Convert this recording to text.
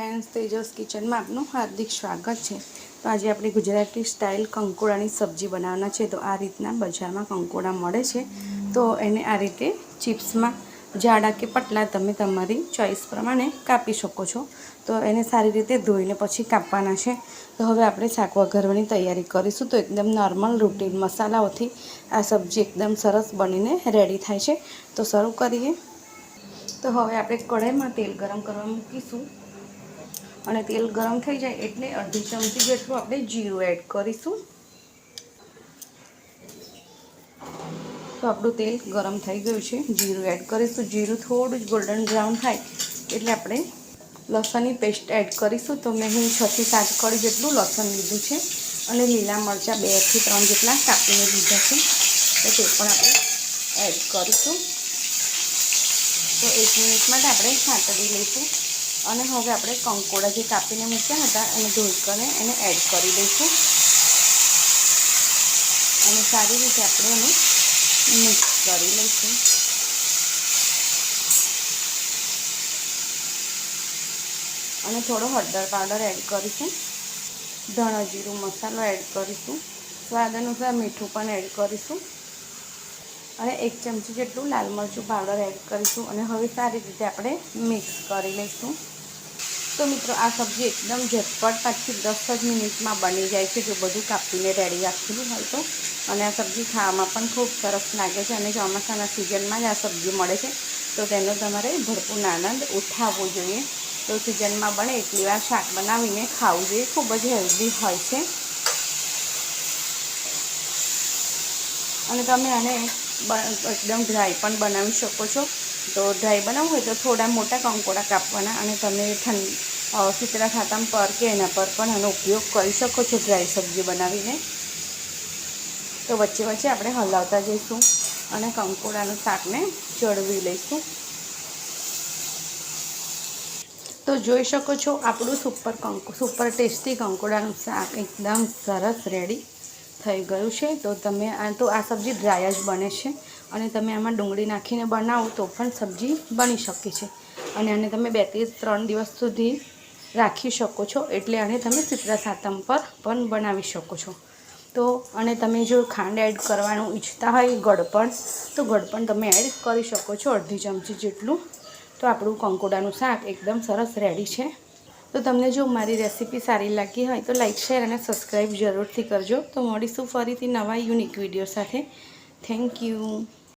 Friends Tejas કિચનમાં આપનું હાર્દિક સ્વાગત છે. તો આજે આપણે ગુજરાતી સ્ટાઇલ કંકોડાની સબ્જી બનાવવાના છે. તો આ રીતના બજારમાં કંકોડા મળે છે. તો એને આ રીતે ચિપ્સમાં જાડા કે પટલા તમે તમારી ચોઈસ પ્રમાણે કાપી શકો છો. તો એને સારી રીતે ધોઈને પછી કાપવાના છે. તો હવે આપણે શાક વઘારવાની તૈયારી કરીશું. તો એકદમ નોર્મલ રૂટીન મસાલાઓથી આ સબ્જી એકદમ સરસ બનીને રેડી થાય છે. તો શરૂ કરીએ. તો હવે આપણે કઢાઈમાં તેલ ગરમ કરવા મૂકીશું. અને તેલ ગરમ થઈ જાય એટલે અડધી ચમચી જેટલું આપણે જીરું એડ કરીશું. તો આપણું તેલ ગરમ થઈ ગયું છે. જીરું એડ કરીશું. જીરું થોડું જ ગોલ્ડન બ્રાઉન થાય એટલે આપણે લસણની પેસ્ટ એડ કરીશું. તો મેં હું છથી સાત કળી જેટલું લસણ લીધું છે અને લીલા મરચાં બેથી ત્રણ જેટલા કાપીને લીધા છે. તો તે પણ આપણે એડ કરીશું. તો એક મિનિટ માટે આપણે સાંતળી લઈશું. અને હવે આપણે કંકોડા જે કાપીને મૂક્યા હતા એને ધોઈ કરીને એને એડ કરી દઈશું. અને સારી રીતે આપણે એને મિક્સ કરી લઈશું. અને થોડો હળદર પાવડર એડ કરીશું. ધણા જીરું મસાલો એડ કરીશું. સ્વાદ અનુસાર મીઠું પણ એડ કરીશું. અને એક ચમચી જેટલું લાલ મરચું પાવડર એડ કરીશું. અને હવે સારી રીતે આપણે મિક્સ કરી લઈશું. તો મિત્રો આ સબ્જી એકદમ ઝટપટ પાંચથી દસ જ મિનિટમાં બની જાય છે. જો બધું કાપીને રેડી રાખેલું હોય તો. અને આ સબ્જી ખાવામાં પણ ખૂબ સરસ લાગે છે અને ચોમાસાના સિઝનમાં જ આ સબ્જી મળે છે. તો તેનો તમારે ભરપૂર આનંદ ઉઠાવવો જોઈએ. તો સિઝનમાં બને એટલી વાર શાક બનાવીને ખાવું જોઈએ. ખૂબ જ હેલ્ધી હોય છે. અને તમે આને એકદમ ડ્રાય પણ બનાવી શકો છો. તો ડ્રાય બનાવવું હોય તો થોડા મોટા કંકોડા કાપવાના અને તમે ઠંડ શીતળા ખાતામાં પર કે એના પર પણ આનો ઉપયોગ કરી શકો છો ડ્રાય સબ્જી બનાવીને. તો વચ્ચે વચ્ચે આપણે હલાવતા જઈશું અને કંકોડાનું શાકને ચડવી લઈશું. તો જોઈ શકો છો આપણું સુપર કંકો સુપર ટેસ્ટી કંકોડાનું શાક એકદમ સરસ રેડી થઈ ગયું છે, તો તમે આ, તો આ સબ્જી ડ્રાય જ બને છે. અને તમે આમાં ડુંગળી નાખીને બનાવો તો પણ સબ્જી બની શકે છે. અને આને તમે બેથી ત્રણ દિવસ સુધી રાખી શકો છો, એટલે આને તમે શીતળા સાતમ પર પણ બનાવી શકો છો. તો અને તમે જો ખાંડ એડ કરવાનું ઈચ્છતા હોય, ગળપણ, તો ગળપણ તમે એડ કરી શકો છો અડધી ચમચી જેટલું. તો આપણું કંકોડાનું શાક એકદમ સરસ રેડી છે. તો તમને જો મારી રેસીપી સારી લાગી હોય તો લાઇક શેર અને સબસ્ક્રાઈબ જરૂરથી કરજો. તો મળીશું ફરીથી નવા યુનિક વીડિયો સાથે. Thank you.